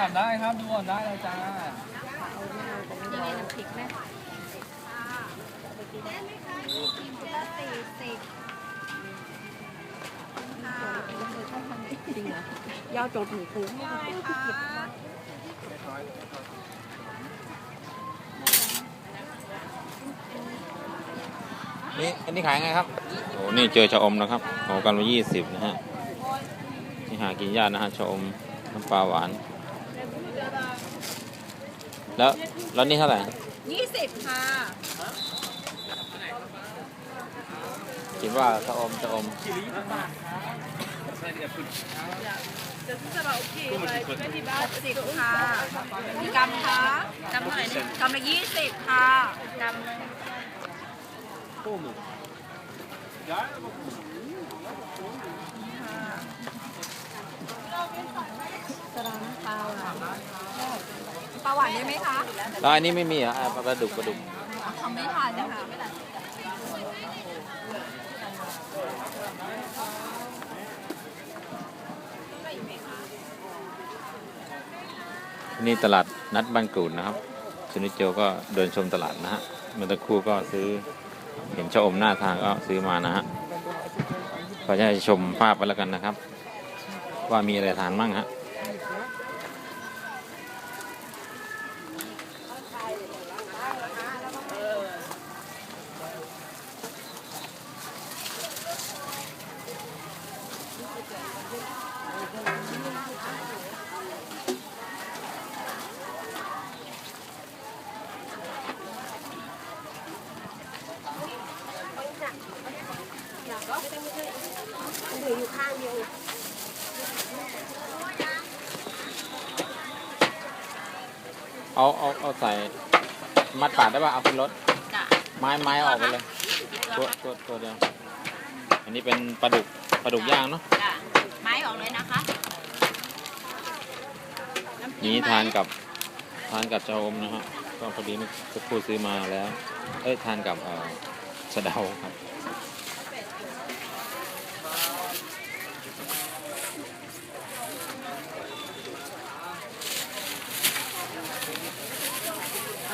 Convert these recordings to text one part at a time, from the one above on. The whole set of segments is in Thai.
ถามได้ครับดูก่อนได้เลยจ้ายังไงน้ำพริกแม่ทีมละสี่สิบจริงเหรอยอดจดหมูปูไม่ได้ค่ะนี่อันนี้ขายไงครับโอ้นี่เจอชะอมนะครับโอ้กันมายี่สิบนะฮะนี่หากินยากนะฮะชะอมน้ำปลาหวาน แล้วแล้วนี่เท่าไหร่ยี่สิบค่ะคิดว่าชะอมชะอมสิบค่ะมีกำคะกำเท่าไหร่เนี่ยกำละยี่สิบค่ะกำเลยสลาน้ำปลาหวานปลาห วานได้ไหมคะแล้วอันนี้ไม่มีเหรออะปลาดุกปลาดุกทำไม่ทานนะคะนี่ตลาดนัดบ้านกรูดนะครับชนิดโจก็เดินชมตลาดนะฮะเมื่อตะครู่ก็ซื้อเห็นชะอมหน้าทางก็ซื้อมานะฮะก็จะให้ชมภาพไปแล้วกันนะครับ ว่ามีอะไรทานบ้างฮะ เอาเอาเอาใส่มัดปากได้ป่ะเอาขึ้นรถจ้ะไม้ไม้ออกไปเลย ตัวตัวตัวเดียวอันนี้เป็นปลาดุกปลาดุกย่างเนาะจ้ะไม้ออกเลยนะคะำจิ้มนี้ไหมทานกับทานกับชะอมนะฮะก็พอดีเมื่อสักครู่ซื้อมาแล้วเอ้ยทานกับเอ่อสะเดาครับ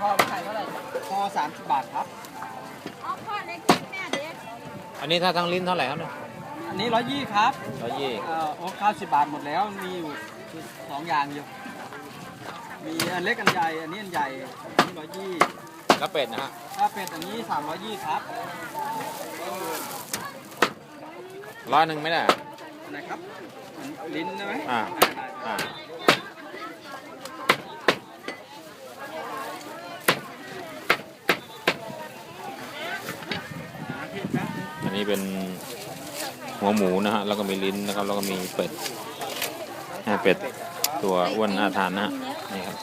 พ่อขายเท่าไหร่พ่อสามสิบบาทครับเอาพ่อในคลิปแม่เด็กอันนี้ถ้าทั้งลิ้นเท่าไหร่ครับเนี่ยอันนี้ร้อยยี่ครับร้อยยี่เอ่อโอ้เก้าสิบบาทหมดแล้วมีอยู่สองอย่างอยู่ มีอันเล็กอันใหญ่อันนี้อันใหญ่อันนี้ร้อยยี่แล้วเป็ดนะฮะถ้าเป็ดอันนี้สามร้อยยี่ครับร้อยหนึ่งไม่ได้เหรออันไหนครับอันลิ้นใช่ไหมอ่าได้ได้อ่าหาผิดนะ อั นี้เป็นหัวหมูนะฮะ แล้วก็มีลิ้นนะครับ แล้วก็มีเป็ดอ่เป็ดตัวอ้วนน่าทานนะฮะนี่ครับ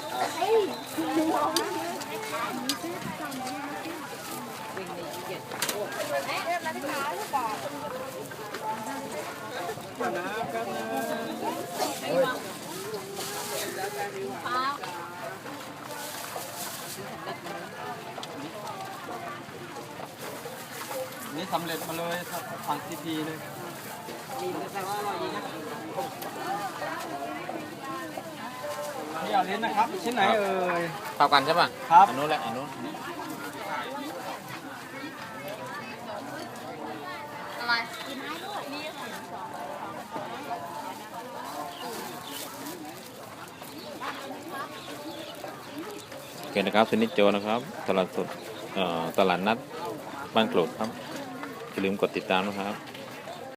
อัน นี้สำเร็จมาเลยครับสั่งทีพีเลยนี่เอาลิ้นนะครับ ชิ้นไหนเอ่ย เท่ากันใช่ป่ะครับ อันนู้นแหละอันนู้นอะไรกินให้ด้วยนี่โอเคนะครับชนิดโจนะครับ ตลาดสดเอ่อตลาดนัดบ้านกรดครับ อย่าลืมกดติดตามนะครับ